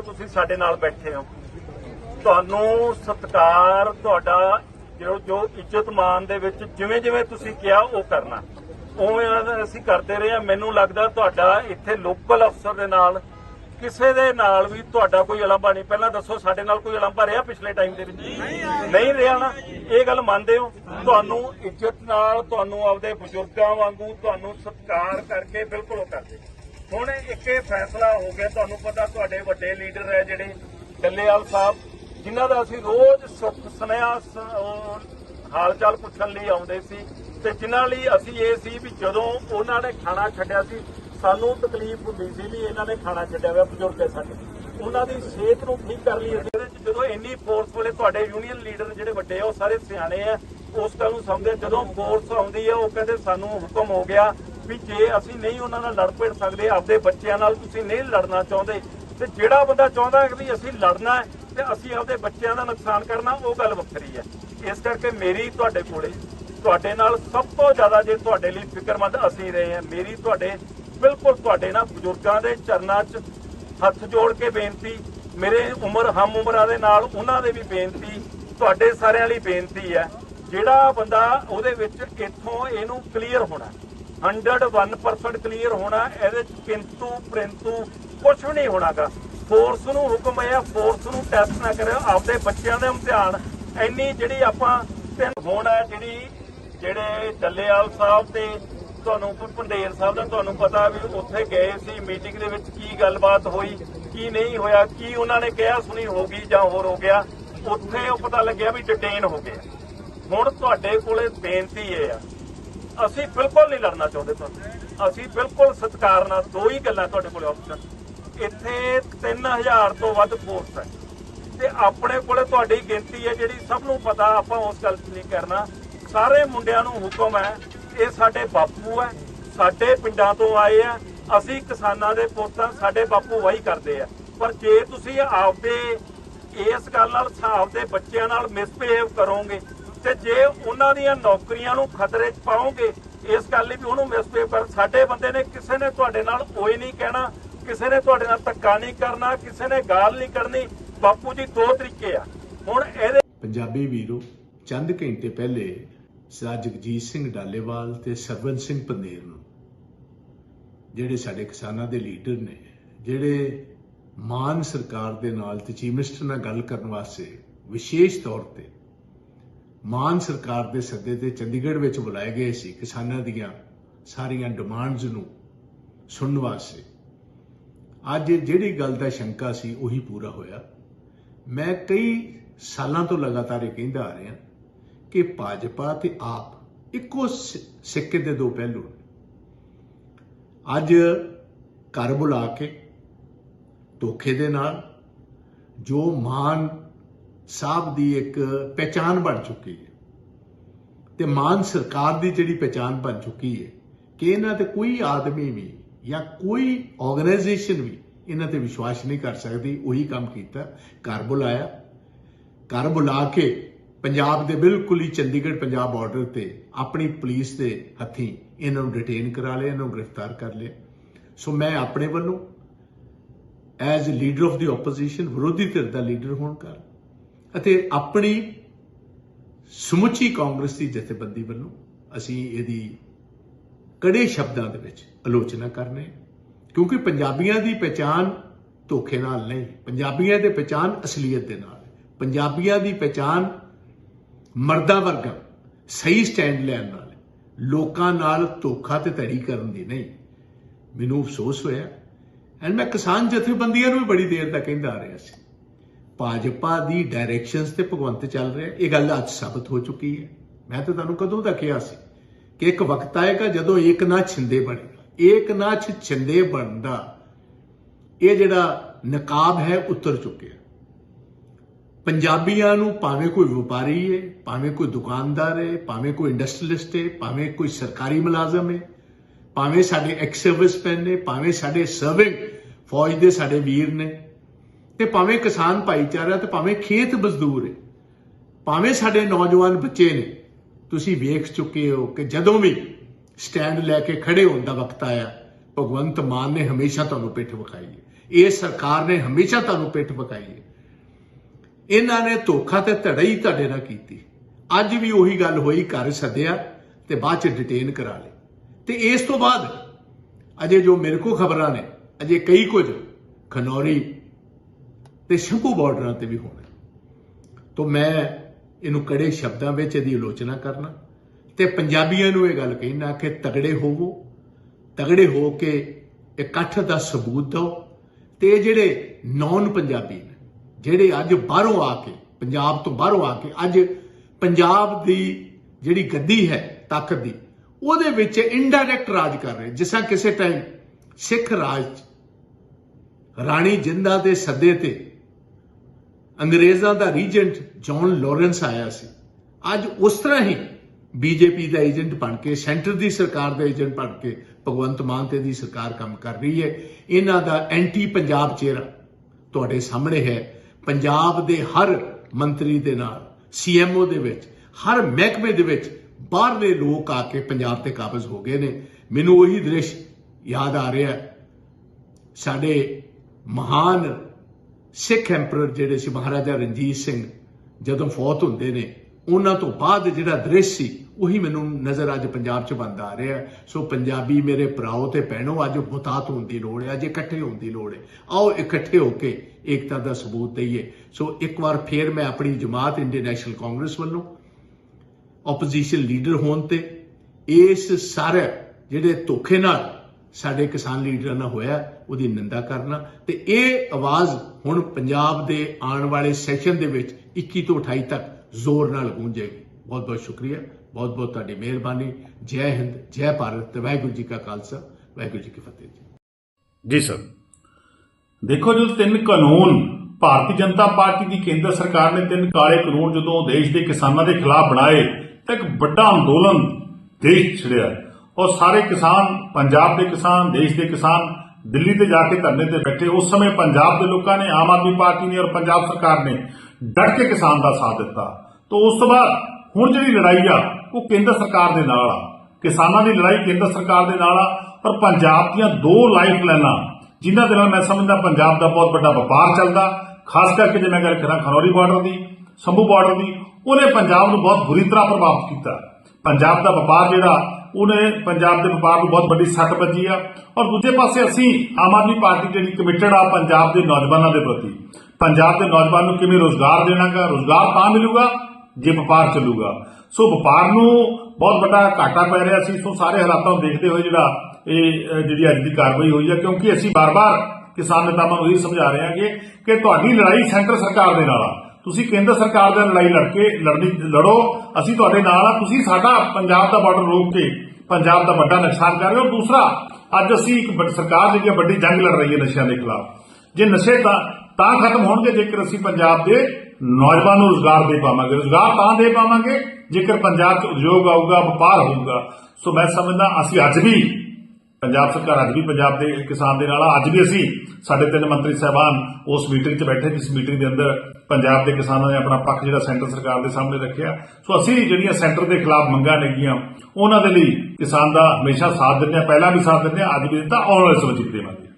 ਚਿਰ ਤੁਸੀਂ ਸਾਡੇ ਨਾਲ ਬੈਠੇ ਹੋ। ਤੁਹਾਨੂੰ ਸਤਿਕਾਰ ਤੁਹਾਡਾ ਜੋ ਜੋ ਇੱਜ਼ਤ ਮਾਨ ਦੇ ਵਿੱਚ ਜਿਵੇਂ ਜਿਵੇਂ ਤੁਸੀਂ ਕਿਹਾ, ਉਹ ਕਰਨਾ। ਉਵੇਂ ਅਸੀਂ ਕਰਦੇ ਰਹੇ ਹਾਂ। ਮੈਨੂੰ ਲੱਗਦਾ ਤੁਹਾਡਾ ਇੱਥੇ ਲੋਕਲ ਅਫਸਰ ਦੇ ਨਾਲ, ਕਿਸੇ ਦੇ ਨਾਲ ਵੀ ਤੁਹਾਡਾ ਕੋਈ ਅਲੰਭਾ ਨਹੀਂ। ਪਹਿਲਾਂ ਦੱਸੋ, ਸਾਡੇ ਨਾਲ ਕੋਈ ਅਲੰਭਾ ਰਿਹਾ ਪਿਛਲੇ ਟਾਈਮ ਦੇ ਵਿੱਚ? ਨਹੀਂ ਰਿਹਾ ਨਾ। ਇਹ ਗੱਲ ਮੰਨਦੇ ਹੋ? ਤੁਹਾਨੂੰ ਇੱਜ਼ਤ ਨਾਲ, ਤੁਹਾਨੂੰ ਆਪਦੇ ਬਜ਼ੁਰਗਾਂ ਵਾਂਗੂ, ਤੁਹਾਨੂੰ ਸਤਿਕਾਰ ਕਰਕੇ ਬਿਲਕੁਲ ਉਹ ਕਰਦੇ। ਹੁਣ ਇੱਕ ਇਹ ਫੈਸਲਾ ਹੋ ਗਿਆ, ਤੁਹਾਨੂੰ ਪਤਾ ਤੁਹਾਡੇ ਵੱਡੇ ਲੀਡਰ ਹੈ ਜਿਹੜੇ ਡੱਲੇਵਾਲ ਸਾਹਿਬ, ਜਿਨ੍ਹਾਂ ਦਾ ਅਸੀਂ ਰੋਜ਼ ਸੁੱਖ ਸੁਨੇਹਾ ਸ- ਹਾਲ ਚਾਲ ਪੁੱਛਣ ਲਈ ਆਉਂਦੇ ਸੀ ਤੇ ਜਿਨ੍ਹਾਂ ਲਈ ਅਸੀਂ ਇਹ ਸੀ ਵੀ ਜਦੋਂ ਉਹਨਾਂ ਨੇ ਖਾਣਾ ਛੱਡਿਆ ਸੀ, ਸਾਨੂੰ ਤਕਲੀਫ ਹੁੰਦੀ ਸੀ ਵੀ ਇਹਨਾਂ ਨੇ ਖਾਣਾ ਛੱਡਿਆ ਹੋਇਆ, ਬਜ਼ੁਰਗ ਸਾਡੇ। ਉਹਨਾਂ ਦੀ ਸਿਹਤ ਨੂੰ ਠੀਕ ਕਰ ਲਈ ਅਸੀਂ। ਜਦੋਂ ਇੰਨੀ ਫੋਰਸ ਵਾਲੇ ਤੁਹਾਡੇ ਯੂਨੀਅਨ ਲੀਡਰ ਜਿਹੜੇ ਵੱਡੇ ਆ, ਉਹ ਸਾਰੇ ਸਿਆਣੇ ਆ, ਉਸ ਗੱਲ ਨੂੰ ਸਮਝਦੇ ਜਦੋਂ ਫੋਰਸ ਆਉਂਦੀ ਹੈ ਉਹ ਕਹਿੰਦੇ ਸਾਨੂੰ ਹੁਕਮ ਹੋ ਗਿਆ ਵੀ ਜੇ ਅਸੀਂ ਨਹੀਂ ਉਹਨਾਂ ਨਾਲ ਲੜ ਪੜ ਸਕਦੇ, ਆਪਦੇ ਬੱਚਿਆਂ ਨਾਲ ਤੁਸੀਂ ਨਹੀਂ ਲੜਨਾ ਚਾਹੁੰਦੇ, ਤੇ ਜਿਹੜਾ ਬੰਦਾ ਚਾਹੁੰਦਾ ਹੈ ਵੀ ਅਸੀਂ ਲੜਨਾ ਹੈ, ਤੇ ਅਸੀਂ ਆਪਦੇ ਬੱਚਿਆਂ ਦਾ ਨੁਕਸਾਨ ਕਰਨਾ, ਉਹ ਗੱਲ ਵੱਖਰੀ ਹੈ। ਇਸ ਕਰਕੇ ਮੇਰੀ ਤੁਹਾਡੇ ਕੋਲੇ, ਤੁਹਾਡੇ ਨਾਲ ਸਭ ਤੋਂ ਜ਼ਿਆਦਾ ਜੇ ਤੁਹਾਡੇ ਲਈ ਫਿਕਰਮੰਦ ਅਸੀਂ ਰਹੇ ਹਾਂ, ਮੇਰੀ ਤੁਹਾਡੇ, ਬਿਲਕੁਲ ਤੁਹਾਡੇ ਨਾਲ ਬਜ਼ੁਰਗਾਂ ਦੇ ਚਰਨਾਂ 'ਚ ਹੱਥ ਜੋੜ ਕੇ ਬੇਨਤੀ, ਮੇਰੇ ਉਮਰ, ਹਮ ਉਮਰਾਂ ਦੇ ਨਾਲ ਉਹਨਾਂ ਦੇ ਵੀ ਬੇਨਤੀ, ਤੁਹਾਡੇ ਸਾਰਿਆਂ ਲਈ ਬੇਨਤੀ ਹੈ, ਜਿਹੜਾ ਬੰਦਾ ਉਹਦੇ ਵਿੱਚ ਇੱਥੋਂ ਇਹਨੂੰ ਕਲੀਅਰ ਹੋਣਾ 101% ਕਲੀਅਰ ਹੋਣਾ, ਇਹਦੇ ਚ ਕਿੰਤੂ ਪ੍ਰਿੰਤੂ ਕੁਝ ਵੀ ਨਹੀਂ ਹੋਣਾਗਾ ਫੋਰਸ ਨੂੰ ਹੁਕਮ ਹੈ ਫੋਰਸ ਨੂੰ ਟੈਸਟ ਨਾ ਕਰਿਓ, ਆਪਦੇ ਬੱਚਿਆਂ ਦੇ ਇਮਤਿਹਾਨ। ਇੰਨੀ ਜਿਹੜੀ ਆਪਾਂ ਹੁਣ ਹੈ ਜਿਹੜੀ, ਜਿਹੜੇ ਡੱਲੇਵਾਲ ਸਾਹਿਬ ਤੇ ਤੁਹਾਨੂੰ ਭੰਡੇਰ ਸਾਹਿਬ ਦਾ ਤੁਹਾਨੂੰ ਪਤਾ ਵੀ ਉੱਥੇ ਗਏ ਸੀ ਮੀਟਿੰਗ ਦੇ ਵਿੱਚ ਕੀ ਗੱਲਬਾਤ ਹੋਈ, ਕੀ ਨਹੀਂ ਹੋਇਆ, ਕੀ ਉਹਨਾਂ ਨੇ ਕਿਹਾ ਸੁਣੀ ਹੋ ਗਈ ਜਾਂ ਹੋਰ ਹੋ ਗਿਆ। ਉੱਥੇ ਉਹ ਪਤਾ ਲੱਗਿਆ ਵੀ ਡਿਟੇਨ ਹੋ ਗਿਆ ਹੁਣ ਤੁਹਾਡੇ ਕੋਲੇ ਬੇਨਤੀ ਇਹ ਆ ਅਸੀਂ ਬਿਲਕੁਲ ਨਹੀਂ ਲੜਨਾ ਚਾਹੁੰਦੇ ਤੁਹਾਨੂੰ। ਅਸੀਂ ਬਿਲਕੁਲ ਸਤਿਕਾਰ ਨਾਲ ਦੋ ਹੀ ਗੱਲਾਂ ਤੁਹਾਡੇ ਕੋਲੇ ਆਪਸ਼ਨ ਇੱਥੇ 3000 ਤੋਂ ਵੱਧ ਪੋਸਟ ਹੈ। ਤੇ ਆਪਣੇ ਕੋਲੇ ਤੁਹਾਡੀ ਗਿਣਤੀ ਹੈ ਜਿਹੜੀ ਸਭ ਨੂੰ ਪਤਾ, ਆਪਾਂ ਉਸ ਗੱਲ 'ਚ ਨਹੀਂ ਕਰਨਾ। ਸਾਰੇ ਮੁੰਡਿਆਂ ਨੂੰ ਹੁਕਮ ਹੈ, ਇਹ ਸਾਡੇ ਬਾਪੂ ਹੈ, ਸਾਡੇ ਪਿੰਡਾਂ ਤੋਂ ਆਏ ਆ। ਅਸੀਂ ਕਿਸਾਨਾਂ ਦੇ ਪੁੱਤ ਸਾਡੇ ਬਾਪੂ ਵਾਹੀ ਕਰਦੇ ਆ। ਪਰ ਜੇ ਤੁਸੀਂ ਆਪਦੇ ਇਸ ਗੱਲ ਨਾਲ, ਆਪਦੇ ਬੱਚਿਆਂ ਨਾਲ ਮਿਸਬਿਹੇਵ ਕਰੋਗੇ ਤੇ ਜੇ ਉਹਨਾਂ ਦੀਆਂ ਨੌਕਰੀਆਂ ਨੂੰ ਖਤਰੇ 'ਚ ਪਾਓਗੇ, ਇਸ ਗੱਲ ਲਈ ਵੀ ਉਹਨੂੰ ਮਿਸਬਿਹੇਵ ਕਰ ਸਾਡੇ ਬੰਦੇ ਨੇ ਕਿਸੇ ਨੇ ਤੁਹਾਡੇ ਨਾਲ ਓਏ ਨਹੀਂ ਕਹਿਣਾ, ਕਿਸੇ ਨੇ ਤੁਹਾਡੇ ਨਾਲ ਧੱਕਾ ਨਹੀਂ ਕਰਨਾ, ਕਿਸੇ ਨੇ ਗਾਲ ਨਹੀਂ ਕਰਨੀ ਬਾਪੂ ਜੀ ਦੋ ਤਰੀਕੇ ਆ। ਹੁਣ ਇਹਦੇ ਪੰਜਾਬੀ ਵੀਰੋ, ਚੰਦ ਘੰਟੇ ਪਹਿਲੇ ਸਰਦਾਰ ਜਗਜੀਤ ਸਿੰਘ ਡਾਲੇਵਾਲ ਤੇ ਸਰਵਨ ਸਿੰਘ ਪੰਦੇਰ ਨੂੰ, ਜਿਹੜੇ ਸਾਡੇ ਕਿਸਾਨਾਂ ਦੇ ਲੀਡਰ ਨੇ, ਜਿਹੜੇ ਮਾਨ ਸਰਕਾਰ ਦੇ ਨਾਲ ਤੇ ਚੀਫ ਮਿਨਿਸਟਰ ਨਾਲ ਗੱਲ ਕਰਨ ਵਾਸਤੇ ਵਿਸ਼ੇਸ਼ ਤੌਰ ਤੇ ਮਾਨ ਸਰਕਾਰ ਦੇ ਸੱਦੇ ਤੇ ਚੰਡੀਗੜ੍ਹ ਵਿੱਚ ਬੁਲਾਏ ਗਏ ਸੀ ਕਿਸਾਨਾਂ ਦੀਆਂ ਸਾਰੀਆਂ ਡਿਮਾਂਡਸ ਨੂੰ ਸੁਣਨ ਵਾਸਤੇ। ਅੱਜ ਜਿਹੜੀ ਗੱਲ ਦਾ ਸ਼ੰਕਾ ਸੀ ਉਹੀ ਪੂਰਾ ਹੋਇਆ। ਮੈਂ ਕਈ ਸਾਲਾਂ ਤੋਂ ਲਗਾਤਾਰ ਇਹ ਕਹਿੰਦਾ ਆ ਰਿਹਾ ਕਿ ਭਾਜਪਾ ਤੇ ਆਪ ਇੱਕੋ ਸਿ- ਸਿੱਕੇ ਦੇ ਦੋ ਪਹਿਲੂ ਨੇ। ਅੱਜ ਘਰ ਬੁਲਾ ਕੇ ਧੋਖੇ ਦੇ ਨਾਲ ਜੋ ਮਾਨ ਸਾਹਿਬ ਦੀ ਇੱਕ ਪਹਿਚਾਨ ਬਣ ਚੁੱਕੀ ਹੈ ਤੇ ਮਾਨ ਸਰਕਾਰ ਦੀ ਜਿਹੜੀ ਪਹਿਚਾਨ ਬਣ ਚੁੱਕੀ ਹੈ ਕਿ ਇਹਨਾਂ ਤੇ ਕੋਈ ਆਦਮੀ ਵੀ ਜਾਂ ਕੋਈ ਆਰਗੇਨਾਈਜੇਸ਼ਨ ਵੀ ਇਹਨਾਂ ਤੇ ਵਿਸ਼ਵਾਸ ਨਹੀਂ ਕਰ ਸਕਦੀ, ਉਹੀ ਕੰਮ ਕੀਤਾ, ਘਰ ਬੁਲਾਇਆ। ਘਰ ਬੁਲਾ ਕੇ ਪੰਜਾਬ ਦੇ ਬਿਲਕੁਲ ਹੀ ਚੰਡੀਗੜ੍ਹ ਪੰਜਾਬ ਬਾਰਡਰ ਤੇ ਆਪਣੀ ਪੁਲਿਸ ਦੇ ਹੱਥੀਂ ਇਹਨਾਂ ਨੂੰ ਡਿਟੇਨ ਕਰਾ ਲਿਆ, ਇਹਨਾਂ ਨੂੰ ਗ੍ਰਿਫਤਾਰ ਕਰ ਲਿਆ। ਸੋ ਮੈਂ ਆਪਣੇ ਵੱਲੋਂ as leader of the opposition ਵਿਰੋਧੀ ਧਿਰ ਦਾ ਲੀਡਰ ਹੋਣ ਕਰ ਅਤੇ ਆਪਣੀ ਸਮੁੱਚੀ ਕਾਂਗਰਸ ਦੀ ਜਥੇਬੰਦੀ ਵੱਲੋਂ ਅਸੀਂ ਇਹਦੀ ਕੜੇ ਸ਼ਬਦਾਂ ਦੇ ਵਿੱਚ ਆਲੋਚਨਾ ਕਰਨੇ ਕਿਉਂਕਿ ਪੰਜਾਬੀਆਂ ਦੀ ਪਛਾਣ ਧੋਖੇ ਨਾਲ ਨਹੀਂ, ਪੰਜਾਬੀਆਂ ਦੀ ਪਛਾਣ ਅਸਲੀਅਤ ਦੇ ਨਾਲ ਪੰਜਾਬੀਆਂ ਦੀ ਪਛਾਣ ਮਰਦਾਂ ਵਰਗਾ, ਸਹੀ ਸਟੈਂਡ ਲੈਣ ਨਾਲ ਲੋਕਾਂ ਨਾਲ ਧੋਖਾ ਤੇ ਧੜੀ ਕਰਨ ਦੀ ਨਹੀਂ। ਮੈਨੂੰ ਅਫਸੋਸ ਹੋਇਆ ਐਂਡ ਮੈਂ ਕਿਸਾਨ ਜਥੇਬੰਦੀਆਂ ਨੂੰ ਵੀ ਬੜੀ ਦੇਰ ਤੱਕ ਕਹਿੰਦਾ ਆ ਰਿਹਾ ਸੀ। ਭਾਜਪਾ ਦੀ ਡਾਇਰੈਕਸ਼ਨਸ ਤੇ ਭਗਵੰਤ ਚੱਲ ਰਿਹਾ ਇਹ ਗੱਲ ਅੱਜ ਸਾਬਤ ਹੋ ਚੁੱਕੀ ਹੈ। ਮੈਂ ਤਾਂ ਤੁਹਾਨੂੰ ਕਦੋਂ ਦਾ ਕਿਹਾ ਸੀ ਕਿ ਇੱਕ ਵਕਤ ਆਏਗਾ ਜਦੋਂ ਏਕ ਨਾ ਛਿੰਦੇ ਬਣੇਗਾ ਏਕ ਨਾ ਛਿੰਦੇ ਬਣਦਾ। ਇਹ ਜਿਹੜਾ ਨਕਾਬ ਹੈ, ਉਤਰ ਚੁੱਕਿਆ। ਪੰਜਾਬੀਆਂ ਨੂੰ ਭਾਵੇਂ ਕੋਈ ਵਪਾਰੀ ਹੈ, ਭਾਵੇਂ ਕੋਈ ਦੁਕਾਨਦਾਰ ਹੈ, ਭਾਵੇਂ ਕੋਈ ਇੰਡਸਟਰੀਲਿਸਟ ਹੈ, ਭਾਵੇਂ ਕੋਈ ਸਰਕਾਰੀ ਮੁਲਾਜ਼ਮ ਹੈ, ਭਾਵੇਂ ਸਾਡੇ ਐਕਸ ਸਰਵਿਸਮੈਨ ਨੇ, ਭਾਵੇਂ ਸਾਡੇ ਸਰਵਿੰਗ ਫੌਜ ਦੇ ਸਾਡੇ ਵੀਰ ਨੇ ਤੇ ਭਾਵੇਂ ਕਿਸਾਨ ਭਾਈਚਾਰਾ ਤੇ ਭਾਵੇਂ ਖੇਤ ਮਜ਼ਦੂਰ ਹੈ, ਭਾਵੇਂ ਸਾਡੇ ਨੌਜਵਾਨ ਬੱਚੇ ਨੇ, ਤੁਸੀਂ ਵੇਖ ਚੁੱਕੇ ਹੋ ਕਿ ਜਦੋਂ ਵੀ ਸਟੈਂਡ ਲੈ ਕੇ ਖੜੇ ਹੋਣ ਦਾ ਵਕਤ ਆਇਆ, ਭਗਵੰਤ ਮਾਨ ਨੇ ਹਮੇਸ਼ਾ ਤੁਹਾਨੂੰ ਪਿੱਠ ਵਿਖਾਈ ਹੈ। ਇਹ ਸਰਕਾਰ ਨੇ ਹਮੇਸ਼ਾ ਤੁਹਾਨੂੰ ਪਿੱਠ ਵਿਖਾਈ ਹੈ। ਇਹਨਾਂ ਨੇ ਧੋਖਾ ਤੇ ਧੜਈ ਤੁਹਾਡੇ ਨਾਲ ਕੀਤੀ। ਅੱਜ ਵੀ ਉਹੀ ਗੱਲ ਹੋਈ, ਘਰ ਸੱਦਿਆ ਤੇ ਬਾਅਦ ਚ ਡਿਟੇਨ ਕਰਾ ਲਏ। ਤੇ ਇਸ ਤੋਂ ਬਾਅਦ ਅਜੇ ਜੋ ਮੇਰੇ ਕੋ ਖਬਰਾਂ ਨੇ, ਅਜੇ ਕਈ ਕੁਝ ਖਨੌਰੀ ਤੇ ਸ਼ੰਭੂ ਬਾਰਡਰਾਂ ਤੇ ਵੀ ਹੋਣਾ ਤੋਂ ਮੈਂ ਇਹਨੂੰ ਕੜੇ ਸ਼ਬਦਾਂ ਵਿੱਚ ਇਹਦੀ ਆਲੋਚਨਾ ਕਰਨਾ। ਤੇ ਪੰਜਾਬੀਆਂ ਨੂੰ ਇਹ ਗੱਲ ਕਹਿਣਾ ਕਿ ਤਗੜੇ ਹੋਵੋ, ਤਗੜੇ ਹੋ ਕੇ ਇਕੱਠ ਦਾ ਸਬੂਤ ਦਿਓ। ਤੇ ਇਹ ਜਿਹੜੇ ਨੌਨ ਪੰਜਾਬੀ ਨੇ, ਜਿਹੜੇ ਅੱਜ ਬਾਹਰੋਂ ਆ ਕੇ, ਪੰਜਾਬ ਤੋਂ ਬਾਹਰੋਂ ਆ ਕੇ ਅੱਜ ਪੰਜਾਬ ਦੀ ਜਿਹੜੀ ਗੱਦੀ ਹੈ ਤਾਕਤ ਦੀ, ਉਹਦੇ ਵਿੱਚ ਇਨਡਾਇਰੈਕਟ ਰਾਜ ਕਰ ਰਹੇ। ਜਿਸ ਤਰ੍ਹਾਂ ਕਿਸੇ ਟਾਈਮ ਸਿੱਖ ਰਾਜ 'ਚ ਰਾਣੀ ਜਿੰਦਾ ਦੇ ਸੱਦੇ ਤੇ ਅੰਗਰੇਜ਼ਾਂ ਦਾ ਰੀਜੈਂਟ ਜੌਨ ਲਾਰੈਂਸ ਆਇਆ ਸੀ। ਅੱਜ ਉਸ ਤਰ੍ਹਾਂ ਹੀ ਬੀਜੇਪੀ ਦਾ ਏਜੰਟ ਬਣ ਕੇ, ਸੈਂਟਰ ਦੀ ਸਰਕਾਰ ਦਾ ਏਜੰਟ ਬਣ ਕੇ ਭਗਵੰਤ ਮਾਨ ਤੇ ਦੀ ਸਰਕਾਰ ਕੰਮ ਕਰ ਰਹੀ ਹੈ। ਇਹਨਾਂ ਦਾ ਐਂਟੀ ਪੰਜਾਬ ਚਿਹਰਾ ਤੁਹਾਡੇ ਸਾਹਮਣੇ ਹੈ। ਪੰਜਾਬ ਦੇ ਹਰ ਮੰਤਰੀ ਦੇ ਨਾਲ ਸੀਐਮਓ ਦੇ ਵਿੱਚ, ਹਰ ਮਹਿਕਮੇ ਦੇ ਵਿੱਚ ਬਾਹਰਲੇ ਲੋਕ ਆ ਕੇ ਪੰਜਾਬ ਤੇ ਕਾਬਜ਼ ਹੋ ਗਏ ਨੇ। ਮੈਨੂੰ ਉਹੀ ਦ੍ਰਿਸ਼ ਯਾਦ ਆ ਰਿਹਾ। ਸਾਡੇ ਮਹਾਨ ਸਿੱਖ ਐਮਪਰਰ ਜਿਹੜੇ ਸੀ, ਮਹਾਰਾਜਾ ਰਣਜੀਤ ਸਿੰਘ, ਜਦੋਂ ਫੌਤ ਹੁੰਦੇ ਨੇ, ਉਹਨਾਂ ਤੋਂ ਬਾਅਦ ਜਿਹੜਾ ਦ੍ਰਿਸ਼ ਸੀ, ਉਹੀ ਮੈਨੂੰ ਨਜ਼ਰ ਅੱਜ ਪੰਜਾਬ 'ਚ ਬੰਦਾ ਆ ਰਿਹਾ ਸੋ ਪੰਜਾਬੀ ਮੇਰੇ ਭਰਾਓ ਤੇ ਭੈਣੋ, ਅੱਜ ਮੁਤਾਤ ਹੋਣ ਦੀ ਲੋੜ ਹੈ, ਅੱਜ ਇਕੱਠੇ ਹੋਣ ਦੀ ਲੋੜ ਹੈ। ਆਓ ਇਕੱਠੇ ਹੋ ਕੇ ਏਕਤਾ ਦਾ ਸਬੂਤ ਦਈਏ। ਸੋ ਇੱਕ ਵਾਰ ਫੇਰ ਮੈਂ ਆਪਣੀ ਜਮਾਤ ਇੰਡੀਅਨ ਨੈਸ਼ਨਲ ਕਾਂਗਰਸ ਵੱਲੋਂ ਆਪੋਜੀਸ਼ਨ ਲੀਡਰ ਹੋਣ ਤੇ ਇਸ ਸਾਰੇ ਜਿਹੜੇ ਧੋਖੇ ਨਾਲ ਸਾਡੇ ਕਿਸਾਨ ਲੀਡਰਾਂ ਨਾਲ ਹੋਇਆ, ਉਹਦੀ ਨਿੰਦਾ ਕਰਨਾ। ਤੇ ਇਹ ਆਵਾਜ਼ ਹੁਣ ਪੰਜਾਬ ਦੇ ਆਉਣ ਵਾਲੇ ਸੈਸ਼ਨ ਦੇ ਵਿੱਚ 21 ਤੋਂ 28 ਤੱਕ ਜ਼ੋਰ ਨਾਲ ਗੂੰਜੇਗੀ। ਬਹੁਤ ਬਹੁਤ ਸ਼ੁਕਰੀਆ। ਬਹੁਤ ਬਹੁਤ ਤੁਹਾਡੀ ਮਿਹਰਬਾਨੀ। ਜੈ ਹਿੰਦ, ਜੈ ਭਾਰਤ ਤੇ ਵਾਹਿਗੁਰੂ ਜੀ ਕਾ ਖਾਲਸਾ, ਵਾਹਿਗੁਰੂ ਜੀ ਕੀ ਫਤਿਹ ਜੀ। ਜੀ ਸਰ, ਦੇਖੋ ਜੋ ਤਿੰਨ ਕਾਨੂੰਨ ਭਾਰਤੀ ਜਨਤਾ ਪਾਰਟੀ ਦੀ ਕੇਂਦਰ ਸਰਕਾਰ ਨੇ ਤਿੰਨ ਕਾਲੇ ਕਾਨੂੰਨ ਜਦੋਂ ਦੇਸ਼ ਦੇ ਕਿਸਾਨਾਂ ਦੇ ਖਿਲਾਫ ਬਣਾਏ, ਤਾਂ ਇੱਕ ਵੱਡਾ ਅੰਦੋਲਨ ਦੇਸ਼ 'ਚ ਛਿੜਿਆ। ਔਰ ਸਾਰੇ ਕਿਸਾਨ, ਪੰਜਾਬ ਦੇ ਕਿਸਾਨ, ਦੇਸ਼ ਦੇ ਕਿਸਾਨ, ਦਿੱਲੀ ਤੇ ਜਾ ਕੇ ਧਰਨੇ ਤੇ ਬੈਠੇ। ਉਸ ਸਮੇਂ ਪੰਜਾਬ ਦੇ ਲੋਕਾਂ ਨੇ ਆਮ ਆਦਮੀ ਪਾਰਟੀ ਨੇ ਔਰ ਪੰਜਾਬ ਸਰਕਾਰ ਨੇ ਡਟ ਕੇ ਕਿਸਾਨ ਦਾ ਸਾਥ ਦਿੱਤਾ। ਤੋਂ ਉਸ ਤੋਂ ਬਾਅਦ ਹੁਣ ਜਿਹੜੀ ਲੜਾਈ ਆ, ਉਹ ਕੇਂਦਰ ਸਰਕਾਰ ਦੇ ਨਾਲ ਆ। ਕਿਸਾਨਾਂ ਦੀ ਲੜਾਈ ਕੇਂਦਰ ਸਰਕਾਰ ਦੇ ਨਾਲ ਆ, ਪਰ ਪੰਜਾਬ ਦੀਆਂ ਦੋ ਲਾਈਫ ਲਾਈਨਾਂ ਜਿਨ੍ਹਾਂ ਦੇ ਨਾਲ ਮੈਂ ਸਮਝਦਾ ਪੰਜਾਬ ਦਾ ਬਹੁਤ ਵੱਡਾ ਵਪਾਰ ਚੱਲਦਾ, ਖਾਸ ਕਰਕੇ ਜੇ ਮੈਂ ਗੱਲ ਕਰਾਂ ਖਨੌਰੀ ਬਾਰਡਰ ਦੀ, ਸੰਭੂ ਬਾਰਡਰ ਦੀ, ਉਹਨੇ ਪੰਜਾਬ ਨੂੰ ਬਹੁਤ ਬੁਰੀ ਤਰ੍ਹਾਂ ਪ੍ਰਭਾਵਿਤ ਕੀਤਾ। ਪੰਜਾਬ ਦਾ ਵਪਾਰ ਜਿਹੜਾ ਉਹਨੇ ਪੰਜਾਬ ਦੇ ਵਪਾਰ ਨੂੰ ਬਹੁਤ ਵੱਡੀ ਸੱਟ ਵੱਜੀ ਆ। ਔਰ ਦੂਜੇ ਪਾਸੇ ਅਸੀਂ ਆਮ ਆਦਮੀ ਪਾਰਟੀ ਜਿਹੜੀ ਕਮਿਟਡ ਆ ਪੰਜਾਬ ਦੇ ਨੌਜਵਾਨਾਂ ਦੇ ਪ੍ਰਤੀ। ਪੰਜਾਬ ਦੇ ਨੌਜਵਾਨ ਨੂੰ ਕਿਵੇਂ ਰੋਜ਼ਗਾਰ ਦੇਣਾਗਾ? ਰੋਜ਼ਗਾਰ ਤਾਂ ਮਿਲੂਗਾ ਜੇ ਵਪਾਰ ਚੱਲੂਗਾ। ਸੋ ਵਪਾਰ ਨੂੰ ਬਹੁਤ ਵੱਡਾ ਘਾਟਾ ਪੈ ਰਿਹਾ ਸੀ। ਸੋ ਸਾਰੇ ਹਾਲਾਤਾਂ ਨੂੰ ਦੇਖਦੇ ਹੋਏ ਜਿਹੜਾ ਇਹ ਜਿਹੜੀ ਅੱਜ ਦੀ ਕਾਰਵਾਈ ਹੋਈ ਹੈ ਕਿਉਂਕਿ ਅਸੀਂ ਬਾਰ-ਬਾਰ ਕਿਸਾਨ ਨੇਤਾਵਾਂ ਨੂੰ ਇਹ ਸਮਝਾ ਰਹੇ ਹਾਂਗੇ ਕਿ ਤੁਹਾਡੀ ਲੜਾਈ ਸੈਂਟਰ ਸਰਕਾਰ ਦੇ ਨਾਲ ਆ। ਤੁਸੀਂ ਕੇਂਦਰ ਸਰਕਾਰ ਦੇ ਲੜਾਈ ਲੜ ਕੇ ਲੜਨੀ, ਲੜੋ, ਅਸੀਂ ਤੁਹਾਡੇ ਨਾਲ ਆ, ਤੁਸੀਂ ਸਾਡਾ ਪੰਜਾਬ ਦਾ ਬਾਰਡਰ ਰੋਕ ਕੇ ਪੰਜਾਬ ਦਾ ਵੱਡਾ ਨੁਕਸਾਨ ਕਰ ਰਹੇ ਹੋ। ਦੂਸਰਾ, ਅੱਜ ਅਸੀਂ ਇੱਕ ਸਰਕਾਰ ਜਿਹੜੀ ਹੈ ਵੱਡੀ ਜੰਗ ਲੜ ਰਹੀ ਹੈ ਨਸ਼ਿਆਂ ਦੇ ਖਿਲਾਫ। ਜੇ ਨਸ਼ੇ ਤਾਂ ਤਾਂ ਖਤਮ ਹੋਣਗੇ, ਜੇਕਰ ਅਸੀਂ ਪੰਜਾਬ ਦੇ ਨੌਜਵਾਨ ਨੂੰ ਰੋਜ਼ਗਾਰ ਦੇ ਪਾਵਾਂਗੇ। ਰੋਜ਼ਗਾਰ ਤਾਂ ਦੇ ਪਾਵਾਂਗੇ, ਜੇਕਰ ਪੰਜਾਬ 'ਚ ਉਦਯੋਗ ਆਊਗਾ, ਵਪਾਰ ਹੋਊਗਾ। ਸੋ ਮੈਂ ਸਮਝਦਾ, ਅਸੀਂ ਅੱਜ ਵੀ ਪੰਜਾਬ ਸਰਕਾਰ ਅੱਜ ਵੀ ਪੰਜਾਬ ਦੇ ਕਿਸਾਨ ਦੇ ਨਾਲ ਆ। ਅੱਜ ਵੀ ਅਸੀਂ ਸਾਡੇ ਤਿੰਨ ਮੰਤਰੀ ਸਾਹਿਬਾਨ ਉਸ ਮੀਟਿੰਗ 'ਚ ਬੈਠੇ, ਜਿਸ ਮੀਟਿੰਗ ਦੇ ਅੰਦਰ ਪੰਜਾਬ ਦੇ ਕਿਸਾਨਾਂ ਨੇ ਆਪਣਾ ਪੱਖ ਜਿਹੜਾ ਸੈਂਟਰ ਸਰਕਾਰ ਦੇ ਸਾਹਮਣੇ ਰੱਖਿਆ। ਸੋ ਅਸੀਂ ਜਿਹੜੀਆਂ ਸੈਂਟਰ ਦੇ ਖਿਲਾਫ ਮੰਗਾਂ ਨੇਗੀਆਂ, ਉਹਨਾਂ ਦੇ ਲਈ ਕਿਸਾਨ ਦਾ ਹਮੇਸ਼ਾ ਸਾਥ ਦਿੰਦੇ ਆ ਪਹਿਲਾਂ ਵੀ ਸਾਥ ਦਿੰਦੇ ਆ ਅੱਜ ਵੀ ਦਿੱਤਾ, ਆਉਣ ਵਾਲੇ ਸਮੇਂ 'ਚ ਵੀ ਦੇਵਾਂਗੇ।